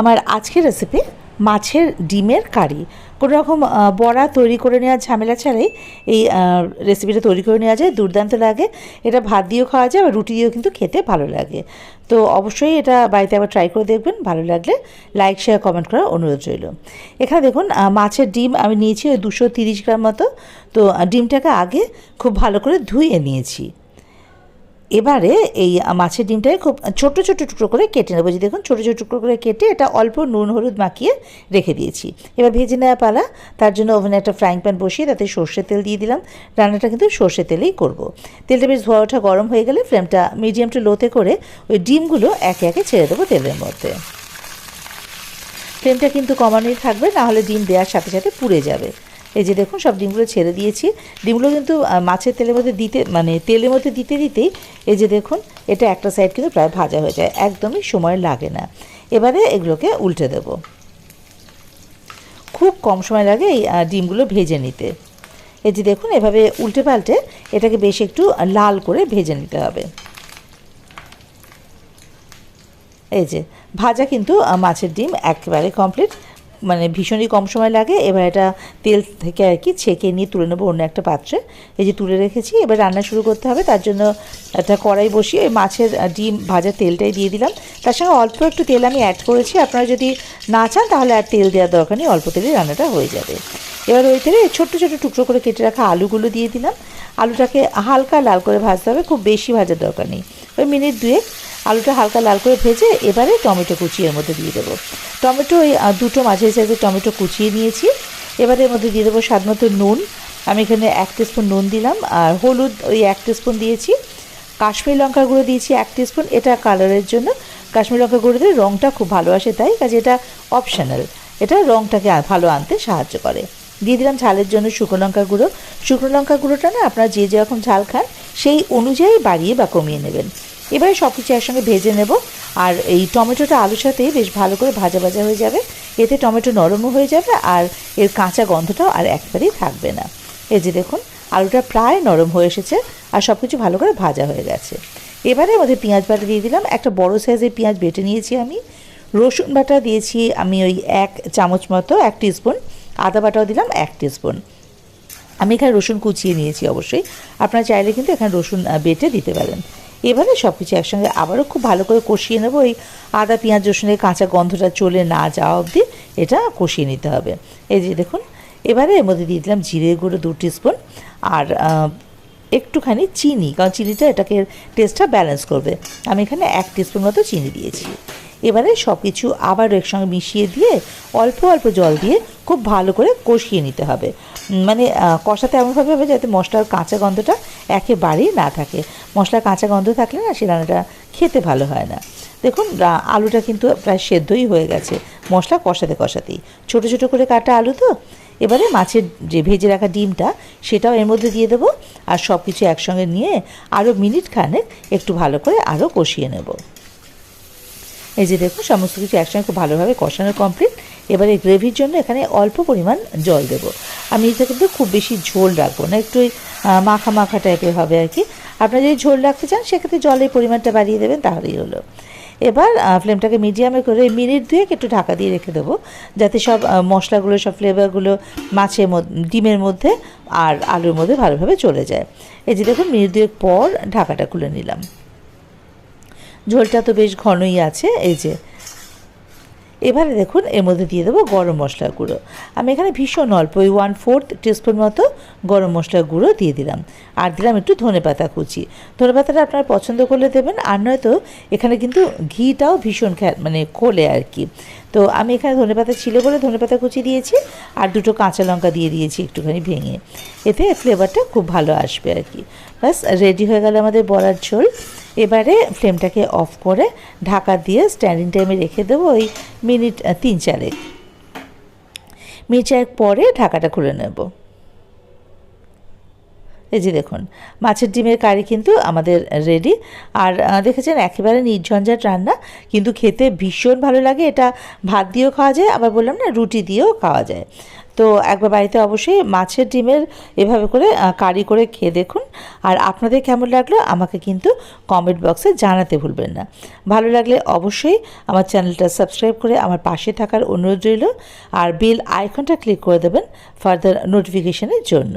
আমার আজকের রেসিপি মাছের ডিমের কারি। কোনো রকম বড়া তৈরি করে নেওয়ার ঝামেলা ছাড়াই এই রেসিপিটা তৈরি করে নেওয়া যায়। দুর্দান্ত লাগে। এটা ভাত দিয়েও খাওয়া যায় বা রুটি দিয়েও কিন্তু খেতে ভালো লাগে। তো অবশ্যই এটা বাড়িতে আবার ট্রাই করে দেখবেন, ভালো লাগলে লাইক শেয়ার কমেন্ট করার অনুরোধ রইল। এখানে দেখুন মাছের ডিম আমি নিয়েছি ওই দুশো তিরিশ গ্রাম মতো। তো ডিমটাকে আগে খুব ভালো করে ধুয়ে নিয়েছি। এবারে এই মাছের ডিমটাকে খুব ছোট ছোট টুকরো করে কেটে নেব। যে দেখুন, ছোটো ছোটো টুকরো করে কেটে এটা অল্প নুন, হলুদ মাখিয়ে রেখে দিয়েছি। এবার ভেজে নেওয়া পালা, তার জন্য ওভেনে একটা ফ্রাইং প্যান বসিয়ে তাতে সর্ষের তেল দিয়ে দিলাম। রান্নাটা কিন্তু সর্ষের তেলেই করব। তেলটা বেশ ধোয়া ওঠা গরম হয়ে গেলে ফ্লেমটা মিডিয়াম টু লোতে করে ওই ডিমগুলো একে একে ছেড়ে দেবো তেলের মধ্যে। ফ্লেমটা কিন্তু কমানোই থাকবে, না হলে ডিম দেওয়ার সাথে সাথে পুড়ে যাবে। এই যে দেখুন, সব ডিমগুলো ছেড়ে দিয়েছি। ডিমগুলো কিন্তু মাছের তেলের মধ্যে দিতে মানে তেলের মধ্যে দিতে দিতেই এই যে দেখুন, এটা একটা সাইড কিন্তু প্রায় ভাজা হয়ে যায়। একদমই সময় লাগে না। এবারে এগুলোকে উল্টে দেব। খুব কম সময় লাগে এই ডিমগুলো ভেজে নিতে। এই যে দেখুন, এভাবে উল্টে পাল্টে এটাকে বেশ একটু লাল করে ভেজে নিতে হবে। এই যে, ভাজা কিন্তু মাছের ডিম একেবারে কমপ্লিট মানে ভীষণই কম সময় লাগে। এবার এটা তেল থেকে আর কি ছেঁকে নিয়ে তুলে নেব অন্য একটা পাত্রে। এই যে তুলে রেখেছি, এবার রান্না শুরু করতে হবে। তার জন্য একটা কড়াই বসিয়ে ওই মাছের ডিম ভাজা তেলটাই দিয়ে দিলাম। তার সঙ্গে অল্প একটু তেল আমি অ্যাড করেছি। আপনারা যদি না চান, তাহলে আর তেল দেওয়ার দরকার নেই। অল্প তেলেই রান্নাটা হয়ে যাবে। এবার ওই তেলে ছোট্ট ছোট্ট টুকরো করে কেটে রাখা আলুগুলো দিয়ে দিলাম। আলুটাকে হালকা লাল করে ভাজতে হবে। খুব বেশি ভাজার দরকার নেই। ওই মিনিট দুয়েক আলুটা হালকা লাল করে ভেজে এবারে টমেটো কুচি এর মধ্যে দিয়ে দেবো। টমেটো ওই দুটো মাঝারি সাইজের টমেটো কুচিয়ে নিয়েছি। এবারে এর মধ্যে দিয়ে দেবো স্বাদ মতো নুন। আমি এখানে এক স্পুন নুন দিলাম আর হলুদ ওই এক স্পুন দিয়েছি। কাশ্মীর লঙ্কার গুঁড়ো দিয়েছি এক স্পুন এটা কালারের জন্য। কাশ্মীর লঙ্কা গুঁড়ো দিয়ে রঙটা খুব ভালো আসে তাই, কাজে এটা অপশনাল এটা রঙটাকে ভালো আনতে সাহায্য করে। দিয়ে দিলাম ঝালের জন্য শুকনো লঙ্কা গুঁড়ো। শুকনো লঙ্কার গুঁড়োটা না আপনারা যে যেরকম ঝাল খান, সেই অনুযায়ী বাড়িয়ে বা কমিয়ে নেবেন। এবারে সব কিছু একসঙ্গে ভেজে নেব। আর এই টমেটোটা আলুর সাথে বেশ ভালো করে ভাজা ভাজা হয়ে যাবে। এতে টমেটো নরমও হয়ে যাবে আর এর কাঁচা গন্ধটাও আর একবারেই থাকবে না। এই যে দেখুন, আলুটা প্রায় নরম হয়ে এসেছে আর সব কিছু ভালো করে ভাজা হয়ে গেছে। এবারে আমাদের পেঁয়াজ বাটা দিয়ে দিলাম। একটা বড় সাইজের পেঁয়াজ বেটে নিয়েছি আমি। রসুন বাটা দিয়েছি আমি ওই এক চামচ মতো, এক স্পুন আদা বাটাও দিলাম, এক স্পুন আমি এখানে রসুন কুচিয়ে নিয়েছি অবশ্যই। আপনারা চাইলে কিন্তু এখানে রসুন বেটে দিতে পারেন। এবারে সব কিছু একসঙ্গে আবারও খুব ভালো করে কষিয়ে নেব। ওই আদা, পেঁয়াজ, রসুনের কাঁচা গন্ধটা চলে না যাওয়া অবধি এটা কষিয়ে নিতে হবে। এই যে দেখুন, এবারে এর মধ্যে দিয়ে দিলাম জিরে গুঁড়ো দু স্পুন আর একটুখানি চিনি, কারণ চিনিটা এটাকে টেস্টটা ব্যালেন্স করবে। আমি এখানে এক স্পুন মতো চিনি দিয়েছি। এবারে সব কিছু আবার একসঙ্গে মিশিয়ে দিয়ে অল্প অল্প জল দিয়ে খুব ভালো করে কষিয়ে নিতে হবে। মানে কষাতে এমনভাবে হবে যাতে মশলার কাঁচা গন্ধটা একেবারেই না থাকে। মশলার কাঁচা গন্ধ থাকলে না সে রান্নাটা খেতে ভালো হয় না। দেখুন আলুটা কিন্তু প্রায় সেদ্ধই হয়ে গেছে। মশলা কষাতে কষাতেই। ছোট ছোট করে কাটা আলু তো। এবারে মাছের যে ভেজে রাখা ডিমটা, সেটাও এর মধ্যে দিয়ে দেবো। আর সব কিছু একসঙ্গে নিয়ে আরও মিনিট খানেক একটু ভালো করে আরও কষিয়ে নেব। এই যে দেখুন, সমস্ত কিছু একসঙ্গে খুব ভালোভাবে কষানো কমপ্লিট এবারে গ্রেভির জন্য এখানে অল্প পরিমাণ জল দেবো। আমি এটা কিন্তু খুব বেশি ঝোল রাখব না, একটু মাখা মাখা টাইপের হবে আর কি। আপনারা যদি ঝোল রাখতে চান, সেক্ষেত্রে জলের পরিমাণটা বাড়িয়ে দেবেন, তাহলেই হলো। এবার ফ্লেমটাকে মিডিয়ামে করে মিনিট দুয়েক একটু ঢাকা দিয়ে রেখে দেবো, যাতে সব মশলাগুলো, সব ফ্লেভারগুলো মাছের ডিমের মধ্যে আর আলুর মধ্যে ভালোভাবে চলে যায়। এই যে দেখুন, মিনিট দুয়েক পর ঢাকাটা খুলে নিলাম। ঝোলটা তো বেশ ঘনই আছে, এই যে। এবারে দেখুন, এর মধ্যে দিয়ে দেবো গরম মশলার গুঁড়ো। আমি এখানে ভীষণ অল্প ওই ওয়ান ফোর্থ টিস্পুন মতো গরম মশলার গুঁড়ো দিয়ে দিলাম। আর দিলাম একটু ধনে পাতা কুচি। ধনে পাতাটা আপনারা পছন্দ করলে দেবেন, আর নয়তো এখানে কিন্তু ঘিটাও ভীষণ মানে খোলে আর কি। তো আমি এখানে ধনে পাতা ছিল বলে ধনে পাতা কুচি দিয়েছি, আর দুটো কাঁচা লঙ্কা দিয়ে দিয়েছি একটুখানি ভেঙে। এতে ফ্লেভারটা খুব ভালো আসবে আর কি। ব্যাস রেডি হয়ে গেল আমাদের বড়ার ঝোল। এবারে ফ্লেমটাকে অফ করে ঢাকা দিয়ে স্ট্যান্ডিং টাইমে রেখে দেবো ওই মিনিট তিন চারেক। মিনিট চারেক পরে ঢাকাটা খুলে নেব। এই যে দেখুন, মাছের ডিমের কারি কিন্তু আমাদের রেডি আর দেখেছেন একেবারে নির্ঝঞ্ঝাট রান্না, কিন্তু খেতে ভীষণ ভালো লাগে। এটা ভাত দিয়েও খাওয়া যায়, আবার বললাম না, রুটি দিয়েও খাওয়া যায়। তো একবার বাড়িতে অবশ্যই মাছের ডিমের এভাবে করে কারি করে খেয়ে দেখুন। আর আপনাদের কেমন লাগল আমাকে কিন্তু কমেন্ট বক্সে জানাতে ভুলবেন না। ভালো লাগলে অবশ্যই আমার চ্যানেলটা সাবস্ক্রাইব করে আমার পাশে থাকার অনুরোধ রইল। আর বেল আইকনটা ক্লিক করে দেবেন ফার্দার নোটিফিকেশনের জন্য।